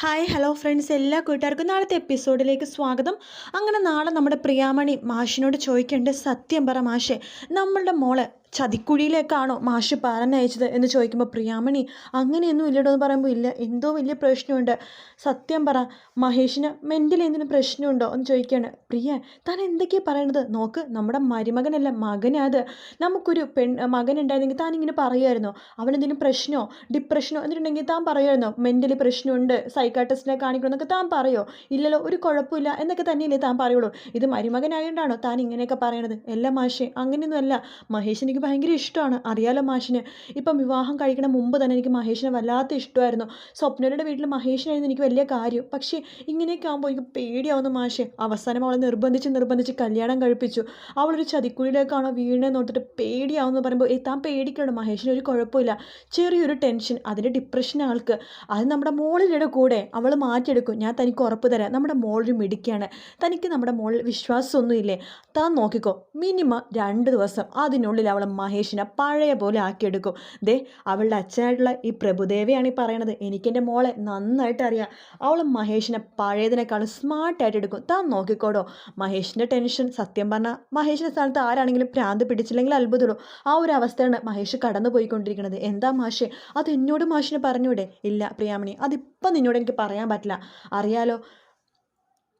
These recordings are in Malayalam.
ഹായ് ഹലോ ഫ്രണ്ട്സ് എല്ലാ കൂട്ടുകാർക്കും നാളത്തെ എപ്പിസോഡിലേക്ക് സ്വാഗതം. അങ്ങനെ നാളെ നമ്മുടെ പ്രിയാമണി മാഷിനോട് ചോദിക്കേണ്ട സത്യം പറ മാഷെ. നമ്മളുടെ മോളെ ചതിക്കുഴിയിലേക്കാണോ മാഷ് പറഞ്ഞയച്ചത് എന്ന് ചോദിക്കുമ്പോൾ പ്രിയാമണി അങ്ങനെയൊന്നും ഇല്ലടോ എന്ന് പറയുമ്പോൾ ഇല്ല എന്തോ വലിയ പ്രശ്നമുണ്ട്. സത്യം പറ മഹേഷിന് മെന്റലി എന്തിനും പ്രശ്നമുണ്ടോ? എന്ന് ചോദിക്കുകയാണ്. പ്രിയ താൻ എന്തൊക്കെയാണ് പറയണത്? നോക്ക് നമ്മുടെ മരുമകനല്ല മകനത് നമുക്കൊരു പെൺ മകൻ ഉണ്ടായിരുന്നെങ്കിൽ താൻ ഇങ്ങനെ പറയുമായിരുന്നോ? അവനെന്തെങ്കിലും പ്രശ്നമോ? ഡിപ്രഷനോ എന്നിട്ടുണ്ടെങ്കിൽ താൻ പറയുമായിരുന്നോ? മെന്റലി പ്രശ്നമുണ്ട് സൈക്കാട്രിസ്റ്റിനെ കാണിക്കണമെന്നൊക്കെ താൻ പറയോ? ഇല്ലല്ലോ ഒരു കുഴപ്പമില്ല എന്നൊക്കെ തന്നെയല്ലേ താൻ പറയുള്ളൂ. ഇത് മരുമകനായതുകൊണ്ടാണോ താൻ ഇങ്ങനെയൊക്കെ പറയണത്? എല്ലാ മാഷേ അങ്ങനെയൊന്നുമല്ല. മഹേഷ് എനിക്ക് ഭയങ്കര ഇഷ്ടമാണ്. അറിയാലോ മാഷിന്? ഇപ്പം വിവാഹം കഴിക്കണ മുമ്പ് തന്നെ എനിക്ക് മഹേഷിനെ വല്ലാത്ത ഇഷ്ടമായിരുന്നു. സ്വപ്നയുടെ വീട്ടിൽ മഹേഷിനായിരുന്നു എനിക്ക് വലിയ കാര്യം. പക്ഷേ ഇങ്ങനെയൊക്കെ ആകുമ്പോൾ എനിക്ക് പേടിയാവുന്നു മാഷെ. അവസാനം അവളെ നിർബന്ധിച്ച് നിർബന്ധിച്ച് കല്യാണം കഴിപ്പിച്ചു. അവളൊരു ചതിക്കുഴിയിലേക്കാണോ വീണെന്ന് ഓർത്തിട്ട് പേടിയാവുമെന്ന് പറയുമ്പോൾ ഏ താൻ പേടിക്കണം മഹേഷിന് ഒരു കുഴപ്പമില്ല. ചെറിയൊരു ടെൻഷൻ അതിന്റെ ഡിപ്രഷൻ ആൾക്ക്. അത് നമ്മുടെ മോളിലിടെ കൂടെ അവൾ മാറ്റിയെടുക്കും. ഞാൻ തനിക്ക് ഉറപ്പ് തരാം. നമ്മുടെ മോളൊരു മിടിക്കുകയാണ് തനിക്ക് നമ്മുടെ മോളിൽ വിശ്വാസമൊന്നുമില്ലേ? താൻ നോക്കിക്കോ. മിനിമം രണ്ട് ദിവസം അതിനുള്ളിൽ അവൾ മഹേഷിനെ പഴയ പോലെ ആക്കിയെടുക്കും. ദേ അവളുടെ അച്ഛനായിട്ടുള്ള ഈ പ്രഭുദേവയാണ് ഈ പറയണത്. എനിക്കെന്റെ മോളെ നന്നായിട്ട് അറിയാം. അവൾ മഹേഷിനെ പഴയതിനേക്കാളും സ്മാർട്ടായിട്ട് എടുക്കും. താൻ നോക്കിക്കോടോ. മഹേഷിന്റെ ടെൻഷൻ സത്യം പറഞ്ഞാൽ മഹേഷിന്റെ സ്ഥാനത്ത് ആരാണെങ്കിലും പ്രാന്ത് പിടിച്ചില്ലെങ്കിൽ അത്ഭുതമുള്ളൂ. ആ ഒരു അവസ്ഥയാണ് മഹേഷ് കടന്നു പോയിക്കൊണ്ടിരിക്കുന്നത്. എന്താ മാഷേ? അത് എന്നോട് മാഷിനെ പറഞ്ഞൂടെ? ഇല്ല പ്രിയാമണി അതിപ്പം നിന്നോട് എനിക്ക് പറയാൻ പറ്റില്ല. അറിയാലോ?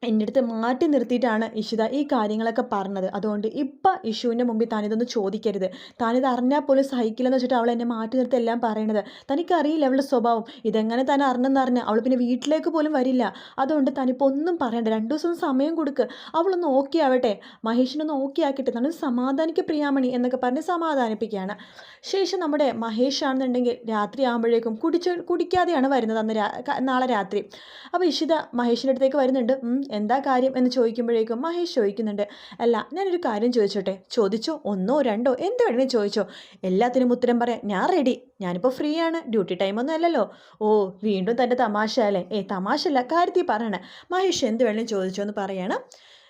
എന്റെ അടുത്ത് മാറ്റി നിർത്തിയിട്ടാണ് ഇഷിത ഈ കാര്യങ്ങളൊക്കെ പറഞ്ഞത്. അതുകൊണ്ട് ഇപ്പം ഇഷുവിന്റെ മുമ്പിൽ താനിതൊന്ന് ചോദിക്കരുത്. താനിത് അറിഞ്ഞാൽ പോലും സഹിക്കില്ലെന്ന് വെച്ചിട്ട് അവൾ എന്നെ മാറ്റി നിർത്തി എല്ലാം പറയണത്. തനിക്കറിയില്ല അവളുടെ സ്വഭാവം. ഇതെങ്ങനെ താൻ അറിഞ്ഞെന്ന് അറിഞ്ഞ് അവൾ പിന്നെ വീട്ടിലേക്ക് പോലും വരില്ല. അതുകൊണ്ട് താനിപ്പോൾ ഒന്നും പറയണ്ട. രണ്ട് ദിവസം സമയം കൊടുക്ക്. അവളൊന്ന് ഓക്കെ ആവട്ടെ. മഹേഷിനൊന്ന് ഓക്കെ ആക്കിയിട്ട് തന്നെ സമാധാനിക്ക് പ്രിയാമണി എന്നൊക്കെ പറഞ്ഞ് സമാധാനിപ്പിക്കുകയാണ്. ശേഷം നമ്മുടെ മഹേഷ് ആണെന്നുണ്ടെങ്കിൽ രാത്രി ആകുമ്പോഴേക്കും കുടിച്ച് കുടിക്കാതെയാണ് വരുന്നത് അന്ന് നാളെ രാത്രി. അപ്പോൾ ഇഷിത മഹേഷിന്റെ അടുത്തേക്ക് വരുന്നുണ്ട്. "ഉം, എന്താ കാര്യം എന്ന് ചോദിക്കുമ്പോഴേക്കും മഹേഷ് ചോദിക്കുന്നുണ്ട് അല്ല ഞാനൊരു കാര്യം ചോദിച്ചോട്ടെ? ചോദിച്ചോ? ഒന്നോ രണ്ടോ? എന്ത് വേണമെങ്കിലും ചോദിച്ചോ? എല്ലാത്തിനും ഉത്തരം പറയാം. ഞാൻ റെഡി ഞാനിപ്പോൾ ഫ്രീ ആണ്. ഡ്യൂട്ടി ടൈമൊന്നും അല്ലല്ലോ. ഓ വീണ്ടും തന്റെ തമാശ അല്ലേ? ഏ തമാശ അല്ല കാര്യത്തിൽ പറയണേ. മഹേഷ് എന്ത് വേണമെങ്കിലും ചോദിച്ചോ എന്ന് പറയാണ്.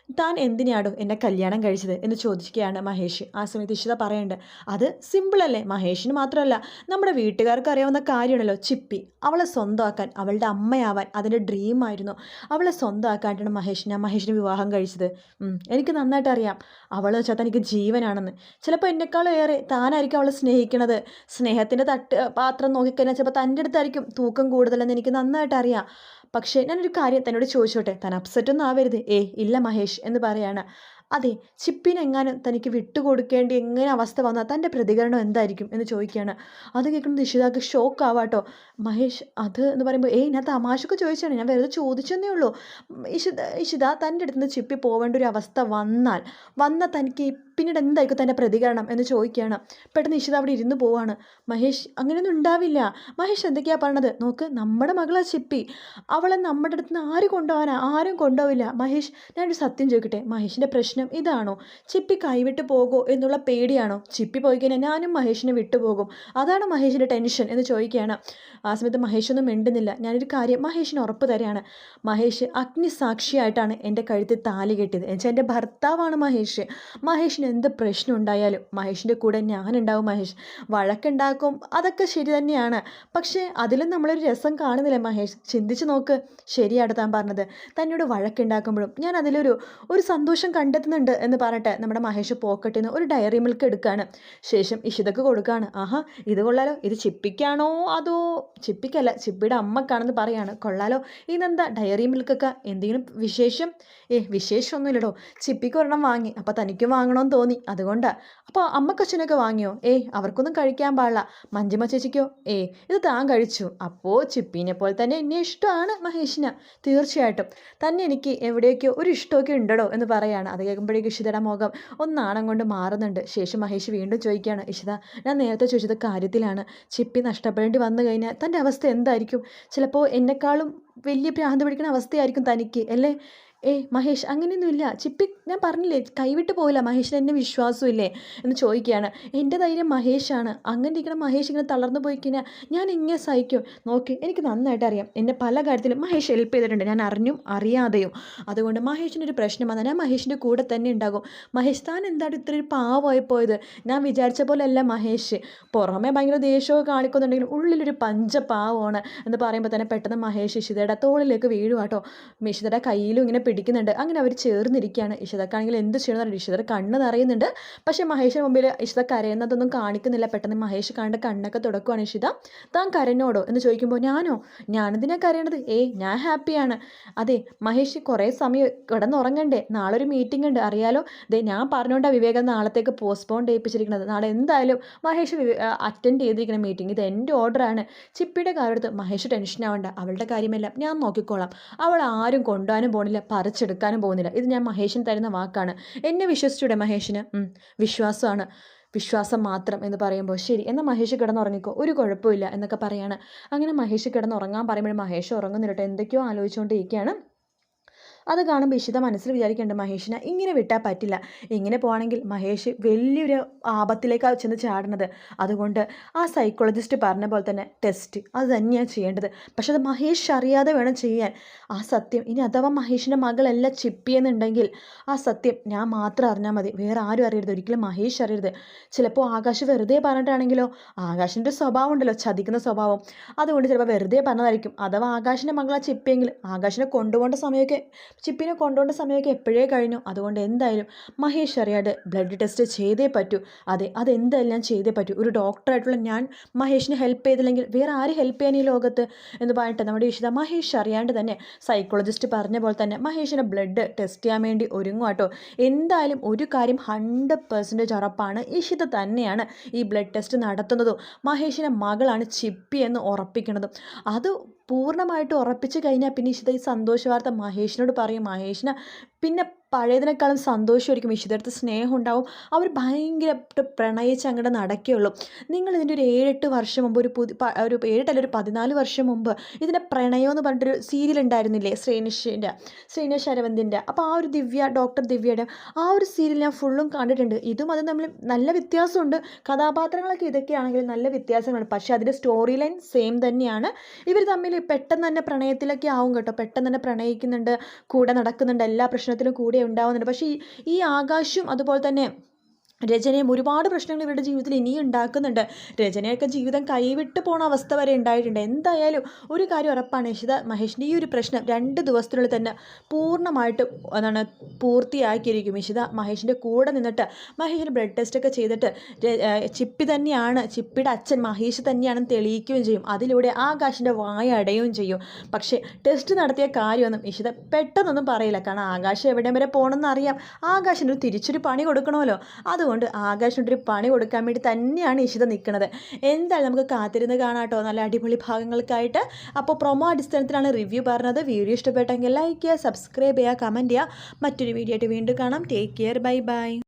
താൻ എന്തിനാടോ എന്നെ കല്യാണം കഴിച്ചത് എന്ന് ചോദിക്കുകയാണ് മഹേഷ്. ആ സമയത്ത് ഇഷിത പറയുന്നുണ്ട് അത് സിമ്പിളല്ലേ മഹേഷിന് മാത്രമല്ല നമ്മുടെ വീട്ടുകാർക്ക് അറിയാവുന്ന കാര്യമാണല്ലോ ചിപ്പി. അവളെ സ്വന്തമാക്കാൻ അവളുടെ അമ്മയാവാൻ അതിന്റെ ഡ്രീമായിരുന്നു അവളെ സ്വന്തമാക്കാനായിട്ടാണ് മഹേഷ് ഞാൻ മഹേഷിന് വിവാഹം കഴിച്ചത്. എനിക്ക് നന്നായിട്ട് അറിയാം. അവൾ വെച്ചാൽ തനിക്ക് ജീവനാണെന്ന്. ചിലപ്പോൾ എന്നെക്കാളും ഏറെ താനായിരിക്കും അവളെ സ്നേഹിക്കണത്. സ്നേഹത്തിന്റെ തട്ട് പാത്രം നോക്കിക്കഴിഞ്ഞാൽ ചിലപ്പോൾ തന്റെ അടുത്തായിരിക്കും തൂക്കം കൂടുതലെന്ന് എനിക്ക് നന്നായിട്ട് അറിയാം. പക്ഷേ ഞാനൊരു കാര്യം തന്നോട് ചോദിച്ചോട്ടെ? താൻ അപ്സെറ്റ് ഒന്നും ആവരുത്. ഏ ഇല്ല മഹേഷ് എന്ന് പറയാണ്. അതെ ചിപ്പിനെങ്ങാനും തനിക്ക് വിട്ടുകൊടുക്കേണ്ടി എങ്ങനെ അവസ്ഥ വന്നാൽ തന്റെ പ്രതികരണം എന്തായിരിക്കും എന്ന് ചോദിക്കുകയാണ്. അത് കേൾക്കുന്നത് ഇഷിതാക്ക് ഷോക്ക് ആവാട്ടോ. മഹേഷ് അത് എന്ന് പറയുമ്പോൾ ഏയ് ഞാൻ തമാശക്ക് ചോദിച്ചാണ്. ഞാൻ വെറുതെ ചോദിച്ചെന്നേ ഉള്ളൂ. ഇഷിത ഇഷിത തന്റെ അടുത്ത് നിന്ന് ചിപ്പി പോവേണ്ട ഒരു അവസ്ഥ വന്നാൽ വന്നാൽ തനിക്ക് പിന്നീട് എന്തായിരിക്കും തന്റെ പ്രതികരണം എന്ന് ചോദിക്കുകയാണ്. പെട്ടെന്ന് ഇഷിത അവിടെ ഇരുന്ന് പോവാണ്. മഹേഷ് അങ്ങനെയൊന്നും ഉണ്ടാവില്ല. മഹേഷ് എന്തൊക്കെയാണ് പറഞ്ഞത് നോക്ക് നമ്മുടെ മകളാ ചിപ്പി. അവളെ നമ്മുടെ അടുത്ത് നിന്ന് ആര് കൊണ്ടുപോകാനാ ആരും കൊണ്ടുപോവില്ല. മഹേഷ് ഞാനൊരു സത്യം ചോദിക്കട്ടെ? മഹേഷിന്റെ പ്രശ്നം ഇതാണോ? ചിപ്പി കൈവിട്ട് പോകുമോ എന്നുള്ള പേടിയാണോ? ചിപ്പി പോയി കഴിഞ്ഞാൽ ഞാനും മഹേഷിനെ വിട്ടുപോകും അതാണ് മഹേഷിന്റെ ടെൻഷൻ എന്ന് ചോദിക്കുകയാണ്. ആ സമയത്ത് മഹേഷ് ഒന്നും മിണ്ടുന്നില്ല. ഞാനൊരു കാര്യം മഹേഷിന് ഉറപ്പ് തരാണ് മഹേഷ് അഗ്നിസാക്ഷിയായിട്ടാണ് എന്റെ കഴുത്തിൽ താലി കെട്ടിയത്. എന്നുവെച്ചാൽ എന്റെ ഭർത്താവാണ് മഹേഷ്. മഹേഷിന് എന്ത് പ്രശ്നം ഉണ്ടായാലും മഹേഷിന്റെ കൂടെ ഞാനുണ്ടാവും മഹേഷ്. വഴക്കുണ്ടാക്കും അതൊക്കെ ശരി തന്നെയാണ്. പക്ഷേ അതിലും നമ്മളൊരു രസം കാണുന്നില്ല മഹേഷ്? ചിന്തിച്ച് നോക്ക്. ശരിയാണ് താൻ പറഞ്ഞത്. തന്നോട് വഴക്കുണ്ടാക്കുമ്പോഴും ഞാൻ അതിലൊരു ഒരു സന്തോഷം കണ്ടെത്തുന്നുണ്ട് എന്ന് പറഞ്ഞിട്ട് നമ്മുടെ മഹേഷ് പോക്കറ്റിൽ നിന്ന് ഒരു ഡയറി മിൽക്ക് എടുക്കുകയാണ് ശേഷം ഇഷിതക്ക് കൊടുക്കുകയാണ് ആഹാ ഇത് കൊള്ളാലോ. ഇത് ചിപ്പിക്കാണോ? അതോ ചിപ്പിക്കല്ല ചിപ്പിയുടെ അമ്മക്കാണെന്ന് പറയാണ്. കൊള്ളാലോ. ഇതെന്താ ഡയറി മിൽക്കൊക്കെ? എന്തെങ്കിലും വിശേഷം? ഏ വിശേഷമൊന്നുമില്ലടോ. ചിപ്പിക്ക് ഒരെണ്ണം വാങ്ങി. അപ്പോൾ തനിക്കും വാങ്ങണമെന്ന് തോന്നി. അതുകൊണ്ട്. അപ്പോൾ അമ്മക്കച്ഛനൊക്കെ വാങ്ങിയോ? ഏയ് അവർക്കൊന്നും കഴിക്കാൻ പാടില്ല. മഞ്ജുമ ചേച്ചിക്കോ? ഏ ഇത് താൻ കഴിച്ചു. അപ്പോൾ ചിപ്പീനെ പോലെ തന്നെ എന്നെ ഇഷ്ടമാണ് മഹേഷിന്. തീർച്ചയായിട്ടും. തന്നെ എനിക്ക് എവിടെയൊക്കെയോ ഒരു ഇഷ്ടമൊക്കെ ഉണ്ടടോ എന്ന് പറയാണ്. അത് കേൾക്കുമ്പോഴേക്കും ഇഷിതയുടെ മുഖം ഒന്നാണം കൊണ്ട് മാറുന്നുണ്ട്. ശേഷം മഹേഷ് വീണ്ടും ചോദിക്കുകയാണ് ഇഷിത ഞാൻ നേരത്തെ ചോദിച്ചത് കാര്യത്തിലാണ്. ചിപ്പി നഷ്ടപ്പെടേണ്ടി വന്നു കഴിഞ്ഞാൽ തന്റെ അവസ്ഥ എന്തായിരിക്കും? ചിലപ്പോൾ എന്നെക്കാളും വലിയ ഭ്രാന്ത് പിടിക്കുന്ന അവസ്ഥയായിരിക്കും തനിക്ക് അല്ലേ? ഏയ് മഹേഷ് അങ്ങനെയൊന്നുമില്ല. ചിപ്പി ഞാൻ പറഞ്ഞില്ലേ കൈവിട്ട് പോകില്ല മഹേഷിന് എന്നെ വിശ്വാസമില്ലേ? എന്ന് ചോദിക്കുകയാണ്. എന്റെ ധൈര്യം മഹേഷാണ്. അങ്ങനെ ഇരിക്കണം മഹേഷ് ഇങ്ങനെ തളർന്നു പോയി കഴിഞ്ഞാൽ ഞാൻ ഇങ്ങനെ സഹിക്കും? നോക്കി എനിക്ക് നന്നായിട്ട് അറിയാം. എന്നെ പല കാര്യത്തിലും മഹേഷ് ഹെൽപ്പ് ചെയ്തിട്ടുണ്ട്. ഞാൻ അറിഞ്ഞും അറിയാതെയും. അതുകൊണ്ട് മഹേഷിനൊരു പ്രശ്നം വന്നാൽ ഞാൻ മഹേഷിന്റെ കൂടെ തന്നെ ഉണ്ടാകും. മഹേഷ് താൻ എന്താണ് ഇത്ര ഒരു പാവമായി പോയത്? ഞാൻ വിചാരിച്ച പോലെയല്ല മഹേഷ്. പുറമെ ഭയങ്കര ദേഷ്യമൊക്കെ കാണിക്കുന്നുണ്ടെങ്കിലും ഉള്ളിലൊരു പഞ്ചപാവമാണ്. എന്ന് പറയുമ്പോൾ തന്നെ പെട്ടെന്ന് മഹേഷ് ഇഷിതയുടെ തോളിലേക്ക് വീഴുവാട്ടോ മിഷിതയുടെ കയ്യിലും ഇങ്ങനെ പിടിക്കുന്നുണ്ട്. അങ്ങനെ അവർ ചേർന്നിരിക്കുകയാണ് ഇഷിതക്കാണെങ്കിൽ എന്ത് ചെയ്യണമെന്ന് ഇഷിതർ കണ്ണ് നിറയുന്നുണ്ട്. പക്ഷേ മഹേഷിന് മുമ്പിൽ ഇഷിത കരയുന്നതൊന്നും കാണിക്കുന്നില്ല. പെട്ടെന്ന് മഹേഷ് കണ്ട കണ്ണൊക്കെ തുടക്കുവാണ് ഇഷിത. താൻ കരഞ്ഞോടോ എന്ന് ചോദിക്കുമ്പോൾ ഞാനോ? ഞാനെന്തിനാ കരയണത്? ഏയ് ഞാൻ ഹാപ്പിയാണ്. അതെ മഹേഷ് കുറേ സമയം കിടന്നുറങ്ങണ്ടേ. നാളെ ഒരു മീറ്റിംഗ് ഉണ്ട്. അറിയാലോ? ദേ ഞാൻ പറഞ്ഞുകൊണ്ടാണ് വിവേകം നാളത്തേക്ക് പോസ്റ്റ്പോൺ ചെയ്യിപ്പിച്ചിരിക്കുന്നത്. നാളെ എന്തായാലും മഹേഷ് അറ്റൻഡ് ചെയ്തിരിക്കുന്ന മീറ്റിംഗ്. ഇത് എന്റെ ഓർഡറാണ് ചിപ്പിയുടെ കാര്യത്ത് മഹേഷ് ടെൻഷൻ ആവണ്ട അവളുടെ കാര്യമെല്ലാം ഞാൻ നോക്കിക്കോളാം. അവൾ ആരും കൊണ്ടുപോകാനും പോകുന്നില്ല പറിച്ചെടുക്കാനും പോകുന്നില്ല. ഇത് ഞാൻ മഹേഷിന് തരുന്ന വാക്കാണ്. എന്നെ വിശ്വസിച്ചൂടെ മഹേഷിന്? വിശ്വാസമാണ്. വിശ്വാസം മാത്രം എന്ന് പറയുമ്പോൾ ശരി. എന്നാൽ മഹേഷ് കിടന്നുറങ്ങിക്കോ? ഒരു കുഴപ്പമില്ല എന്നൊക്കെ പറയാണ്. അങ്ങനെ മഹേഷ് കിടന്നുറങ്ങാൻ പറയുമ്പോൾ മഹേഷ് ഉറങ്ങുന്നില്ല എന്തൊക്കെയോ ആലോചിച്ചുകൊണ്ടിരിക്കുകയാണ്. അത് കാണുമ്പോൾ ഇഷിത മനസ്സിൽ വിചാരിക്കേണ്ട മഹേഷിനെ ഇങ്ങനെ വിട്ടാൽ പറ്റില്ല. ഇങ്ങനെ പോകണമെങ്കിൽ മഹേഷ് വലിയൊരു ആപത്തിലേക്കാണ് ചെന്ന് ചാടുന്നത്. അതുകൊണ്ട് ആ സൈക്കോളജിസ്റ്റ് പറഞ്ഞ പോലെ തന്നെ ടെസ്റ്റ് അത് തന്നെയാണ് ചെയ്യേണ്ടത്. പക്ഷെ അത് മഹേഷ് അറിയാതെ വേണം ചെയ്യാൻ. ആ സത്യം ഇനി അഥവാ മഹേഷിന്റെ മകളെല്ലാം ചിപ്പിയെന്നുണ്ടെങ്കിൽ ആ സത്യം ഞാൻ മാത്രം അറിഞ്ഞാൽ മതി. വേറെ ആരും അറിയരുത്. ഒരിക്കലും മഹേഷ് അറിയരുത്. ചിലപ്പോൾ ആകാശ് വെറുതെ പറഞ്ഞിട്ടാണെങ്കിലോ? ആകാശിന്റെ സ്വഭാവം ഉണ്ടല്ലോ ചതിക്കുന്ന സ്വഭാവം. അതുകൊണ്ട് ചിലപ്പോൾ വെറുതെ പറഞ്ഞതായിരിക്കും. അഥവാ ആകാശിന്റെ മകളാ ചിപ്പിയെങ്കിൽ ആകാശിനെ കൊണ്ടുപോകേണ്ട സമയമൊക്കെ ചിപ്പിനെ കൊണ്ടുപോകേണ്ട സമയമൊക്കെ എപ്പോഴേ കഴിഞ്ഞു. അതുകൊണ്ട് എന്തായാലും മഹേഷ് അറിയാതെ ബ്ലഡ് ടെസ്റ്റ് ചെയ്തേ പറ്റൂ. അതെ അതെന്തായാലും ചെയ്തേ പറ്റൂ? ഒരു ഡോക്ടറായിട്ടുള്ള ഞാൻ മഹേഷിനെ ഹെൽപ്പ് ചെയ്തില്ലെങ്കിൽ വേറെ ആര് ഹെൽപ്പ് ചെയ്യാൻ ഈ ലോകത്ത്? എന്ന് പറഞ്ഞിട്ട് നമ്മുടെ ഇഷിത മഹേഷ് അറിയാണ്ട് തന്നെ സൈക്കോളജിസ്റ്റ് പറഞ്ഞ പോലെ തന്നെ മഹേഷിനെ ബ്ലഡ് ടെസ്റ്റ് ചെയ്യാൻ വേണ്ടി ഒരുങ്ങും കേട്ടോ. എന്തായാലും ഒരു കാര്യം ഹൺഡ്രഡ് പെർസെന്റേജ് ഉറപ്പാണ്. ഇഷിത തന്നെയാണ് ഈ ബ്ലഡ് ടെസ്റ്റ് നടത്തുന്നതും. മഹേഷിന്റെ മകളാണ് ചിപ്പി എന്ന് ഉറപ്പിക്കുന്നതും അത് പൂർണമായിട്ട് ഉറപ്പിച്ച് കഴിഞ്ഞാൽ പിന്നെ ഇഷിത ഈ സന്തോഷവാർത്ത മഹേഷിനോട് പറയും മഹേഷിന്. പിന്നെ പഴയതിനേക്കാളും സന്തോഷമായിരിക്കും ഇഷിതടുത്ത് സ്നേഹം ഉണ്ടാവും അവർ ഭയങ്കരമായിട്ട് പ്രണയിച്ച് അങ്ങോട്ട് നടക്കുകയുള്ളൂ നിങ്ങൾ ഇതിന്റെ ഒരു ഏഴെട്ട് വർഷം മുമ്പ് ഒരു പുതി ഒരു ഏഴെട്ടല്ല ഒരു പതിനാല് വർഷം മുമ്പ് ഇതിന്റെ പ്രണയം എന്ന് പറഞ്ഞിട്ടൊരു സീരിയൽ ഉണ്ടായിരുന്നില്ലേ ശ്രീനിഷിന്റെ ശ്രീനിഷ് അരവിന്ദിന്റെ. അപ്പോൾ ആ ഒരു ദിവ്യ ഡോക്ടർ ദിവ്യയുടെ ആ ഒരു സീരിയൽ ഞാൻ ഫുള്ളും കണ്ടിട്ടുണ്ട്. ഇതും അത് തമ്മിൽ നല്ല വ്യത്യാസമുണ്ട്. കഥാപാത്രങ്ങളൊക്കെ ഇതൊക്കെയാണെങ്കിൽ നല്ല വ്യത്യാസങ്ങളുണ്ട് പക്ഷേ അതിന്റെ സ്റ്റോറി ലൈൻ സെയിം തന്നെയാണ്. ഇവർ തമ്മിൽ പെട്ടെന്ന് തന്നെ പ്രണയത്തിലൊക്കെ ആവും കേട്ടോ. പെട്ടെന്ന് തന്നെ പ്രണയിക്കുന്നുണ്ട് കൂടെ നടക്കുന്നുണ്ട് എല്ലാ പ്രശ്നത്തിലും കൂടെ ഉണ്ടാവുന്നുണ്ട്. പക്ഷേ ഈ ആകാശും അതുപോലെ തന്നെ രചനയും ഒരുപാട് പ്രശ്നങ്ങൾ ഇവരുടെ ജീവിതത്തിൽ ഇനിയും ഉണ്ടാക്കുന്നുണ്ട്. രചനയൊക്കെ ജീവിതം കൈവിട്ട് പോണ അവസ്ഥ വരെ ഉണ്ടായിട്ടുണ്ട്. എന്തായാലും ഒരു കാര്യം ഉറപ്പാണ്. യശിത മഹേഷിന്റെ ഈ ഒരു പ്രശ്നം രണ്ട് ദിവസത്തിനുള്ളിൽ തന്നെ പൂർണമായിട്ട് എന്താണ് പൂർത്തിയാക്കിയിരിക്കും. യശിത മഹേഷിന്റെ കൂടെ നിന്നിട്ട് മഹേഷിന് ബ്ലഡ് ടെസ്റ്റ് ഒക്കെ ചെയ്തിട്ട് ചിപ്പി തന്നെയാണ്. ചിപ്പിയുടെ അച്ഛൻ മഹേഷ് തന്നെയാണെന്ന് തെളിയിക്കുകയും ചെയ്യും. അതിലൂടെ ആകാശിന്റെ വായ അടയുകയും ചെയ്യും. പക്ഷേ ടെസ്റ്റ് നടത്തിയ കാര്യമൊന്നും ഇഷിത പെട്ടെന്നൊന്നും പറയില്ല. കാരണം ആകാശം എവിടെ വരെ പോകണമെന്ന് അറിയാം. ആകാശിന് ഒരു തിരിച്ചൊരു പണി കൊടുക്കണമല്ലോ. അത് അതുകൊണ്ട് ആകാശിനൊരു പണി കൊടുക്കാൻ വേണ്ടി തന്നെയാണ് ഇഷിത നിൽക്കുന്നത്. എന്തായാലും നമുക്ക് കാത്തിരുന്ന് കാണാട്ടോ. നല്ല അടിപൊളി ഭാഗങ്ങൾക്കായിട്ട്. അപ്പോൾ പ്രൊമോ അടിസ്ഥാനത്തിലാണ് റിവ്യൂ പറഞ്ഞത്. വീഡിയോ ഇഷ്ടപ്പെട്ടെങ്കിൽ ലൈക്ക് ചെയ്യുക സബ്സ്ക്രൈബ് ചെയ്യുക കമന്റ് ചെയ്യുക. മറ്റൊരു വീഡിയോ ആയിട്ട് വീണ്ടും കാണാം. Take care bye bye